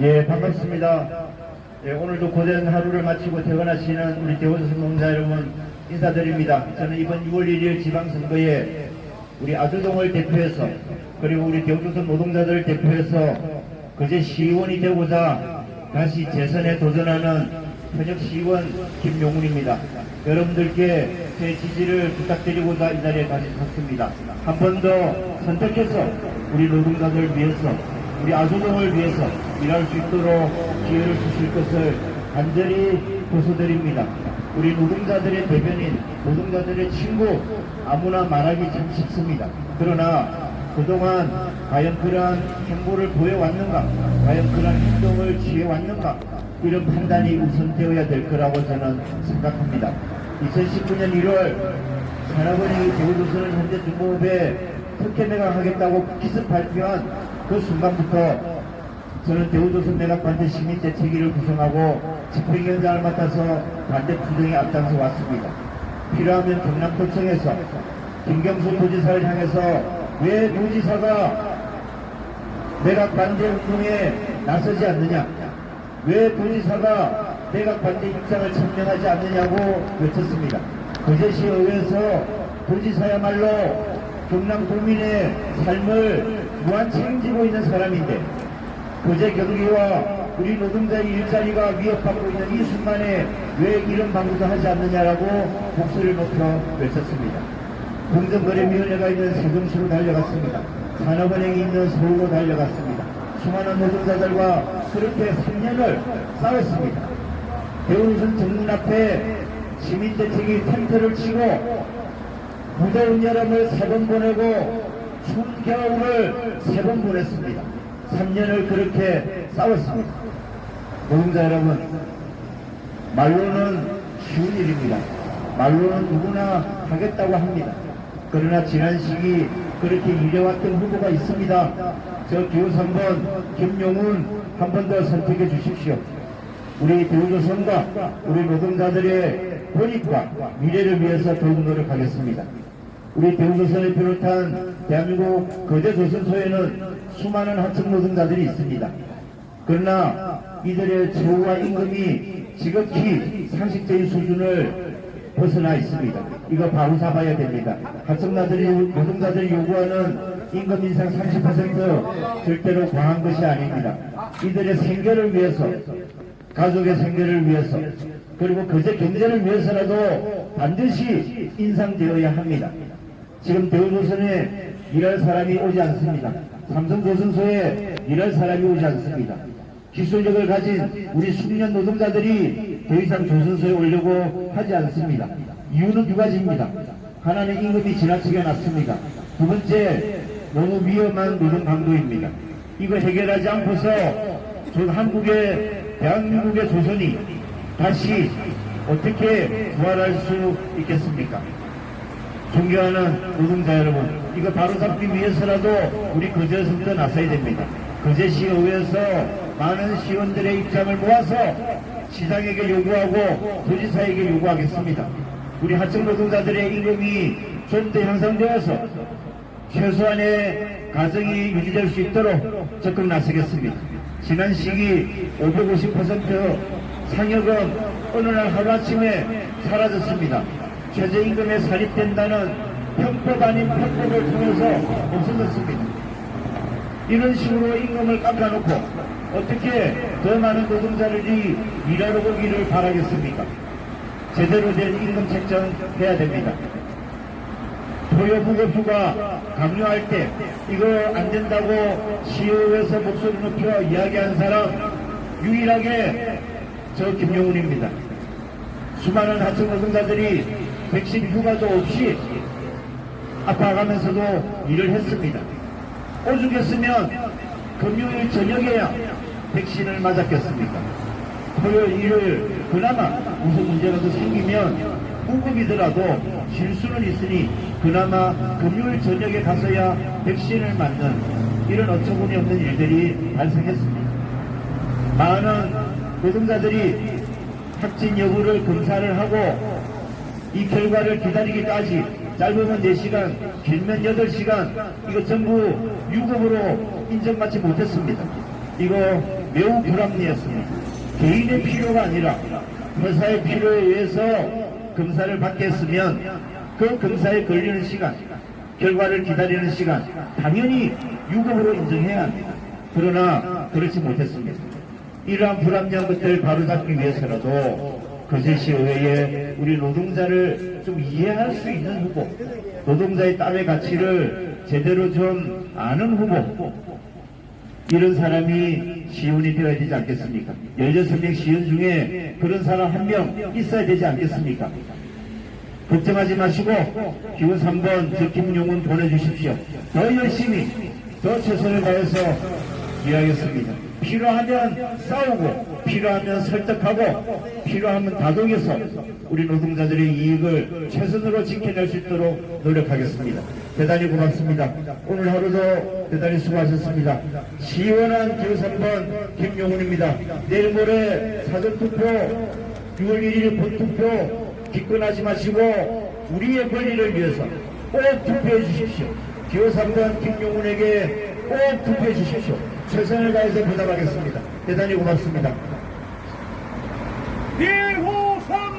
예, 반갑습니다. 예, 오늘도 고된 하루를 마치고 퇴근하시는 우리 대원선 농자 여러분 인사드립니다. 저는 이번 6월 1일 지방선거에 우리 아주동을 대표해서 그리고 우리 대우조선 노동자들을 대표해서 그제 시의원이 되고자 다시 재선에 도전하는 현역 시의원 김용훈입니다. 여러분들께 제 지지를 부탁드리고자 이 자리에 다시 섰습니다. 한 번 더 선택해서 우리 노동자들 위해서 우리 아주동을 위해서 일할 수 있도록 기회를 주실 것을 간절히 호소드립니다. 우리 노동자들의 대변인, 노동자들의 친구 아무나 말하기 참 쉽습니다. 그러나 그동안 과연 그러한 행보를 보여왔는가, 과연 그러한 행동을 취해왔는가, 이런 판단이 우선되어야 될 거라고 저는 생각합니다. 2019년 1월 산업은행이 대우조선을 현재 중공업에 특혜 매각하겠다고 기습 발표한 그 순간부터 저는 대우조선 매각 반대 시민 대책위를 구성하고 집행위원장을 맡아서 반대 투쟁에 앞장서 왔습니다. 필요하면 경남도청에서 김경수 도지사를 향해서 왜 도지사가 매각 반대 운동에 나서지 않느냐? 왜 도지사가 매각 반대 입장을 천명하지 않느냐고 외쳤습니다. 거제시 의회에서 도지사야말로 경남 도민의 삶을 무한 책임지고 있는 사람인데 거제 경기와 우리 노동자의 일자리가 위협받고 있는 이 순간에 왜 이런 방구도 하지 않느냐라고 목소리를 높여 외쳤습니다. 공정거래위원회가 있는 세종시로 달려갔습니다. 산업은행이 있는 서울로 달려갔습니다. 수많은 노동자들과 그렇게 3년을 싸웠습니다. 대우선 정문 앞에 시민대책이 텐트를 치고 무더운 여름을 세 번 보내고 겨울을 세 번 보냈습니다. 3년을 그렇게 싸웠습니다. 노동자 여러분, 말로는 쉬운 일입니다. 말로는 누구나 하겠다고 합니다. 그러나 지난 시기 그렇게 일해왔던 후보가 있습니다. 저 기호 3번 김용훈 한 번 더 선택해 주십시오. 우리 대우조선과 우리 노동자들의 권익과 미래를 위해서 더욱 노력하겠습니다. 우리 대우조선을 비롯한 대한민국 거대 조선소에는 수많은 하청 노동자들이 있습니다. 그러나 이들의 처우와 임금이 지극히 상식적인 수준을 벗어나 있습니다. 이거 바로 잡아야 됩니다. 하청자들이 노동자들이 요구하는 임금 인상 30% 절대로 과한 것이 아닙니다. 이들의 생계를 위해서 가족의 생계를 위해서 그리고 그제 경제를 위해서라도 반드시 인상되어야 합니다. 지금 대우조선에 일할 사람이 오지 않습니다. 삼성조선소에 일할 사람이 오지 않습니다. 기술력을 가진 우리 숙련 노동자들이 더 이상 조선소에 오려고 하지 않습니다. 이유는 두 가지입니다. 하나는 임금이 지나치게 낮습니다. 두 번째, 너무 위험한 노동 강도입니다. 이거 해결하지 않고서 저 한국의 대한민국의 조선이 다시 어떻게 부활할 수 있겠습니까? 존경하는 노동자 여러분, 이거 바로 잡기 위해서라도 우리 거제에서부터 나서야 됩니다. 거제시 의회에서 많은 시원들의 입장을 모아서 시장에게 요구하고 도지사에게 요구하겠습니다. 우리 하청 노동자들의 임금이 좀 더 향상되어서 최소한의 가정이 유지될 수 있도록 적극 나서겠습니다. 지난 시기 550% 상여금 어느 날 하루아침에 사라졌습니다. 최저임금에 살입된다는 편법 아닌 편법을 통해서 없어졌습니다. 이런 식으로 임금을 깎아놓고 어떻게 더 많은 노동자들이 일하러 오기를 바라겠습니까? 제대로 된 임금 책정 해야 됩니다. 토요부급수가 강요할 때 이거 안 된다고 시의회에서 목소리 높여 이야기한 사람 유일하게 저 김용훈입니다. 수많은 하청 노동자들이 백신 휴가도 없이 아파가면서도 일을 했습니다. 오죽했으면 금요일 저녁에야 백신을 맞았겠습니까? 토요일, 일요일 그나마 무슨 문제라도 생기면 무급이더라도 실수는 있으니 그나마 금요일 저녁에 가서야 백신을 맞는 이런 어처구니 없는 일들이 발생했습니다. 많은 노동자들이 확진 여부를 검사를 하고 이 결과를 기다리기까지 짧으면 4시간, 길면 8시간 이거 전부 유급으로 인정받지 못했습니다. 이거 매우 불합리했습니다. 개인의 필요가 아니라 회사의 필요에 의해서 검사를 받겠으면 그 검사에 걸리는 시간, 결과를 기다리는 시간, 당연히 유급으로 인정해야 합니다. 그러나 그렇지 못했습니다. 이러한 불합리한 것들을 바로잡기 위해서라도 거제시 의회에 우리 노동자를 좀 이해할 수 있는 후보, 노동자의 땀의 가치를 제대로 좀 아는 후보, 이런 사람이 시연이 되어야 되지 않겠습니까? 16명 시연 중에 그런 사람 한 명 있어야 되지 않겠습니까? 걱정하지 마시고 기호 3번 저 김용훈 보내주십시오. 더 열심히 더 최선을 다해서 일하겠습니다. 필요하면 싸우고 필요하면 설득하고 필요하면 다독여서 우리 노동자들의 이익을 최선으로 지켜낼 수 있도록 노력하겠습니다. 대단히 고맙습니다. 오늘 하루도 대단히 수고하셨습니다. 시원한 기호 3번 김용훈입니다. 내일 모레 사전투표 6월 1일 본투표 기권하지 마시고 우리의 권리를 위해서 꼭 투표해 주십시오. 기호 3번 김용훈에게 꼭 투표해 주십시오. 최선을 다해서 보답하겠습니다. 대단히 고맙습니다. 예!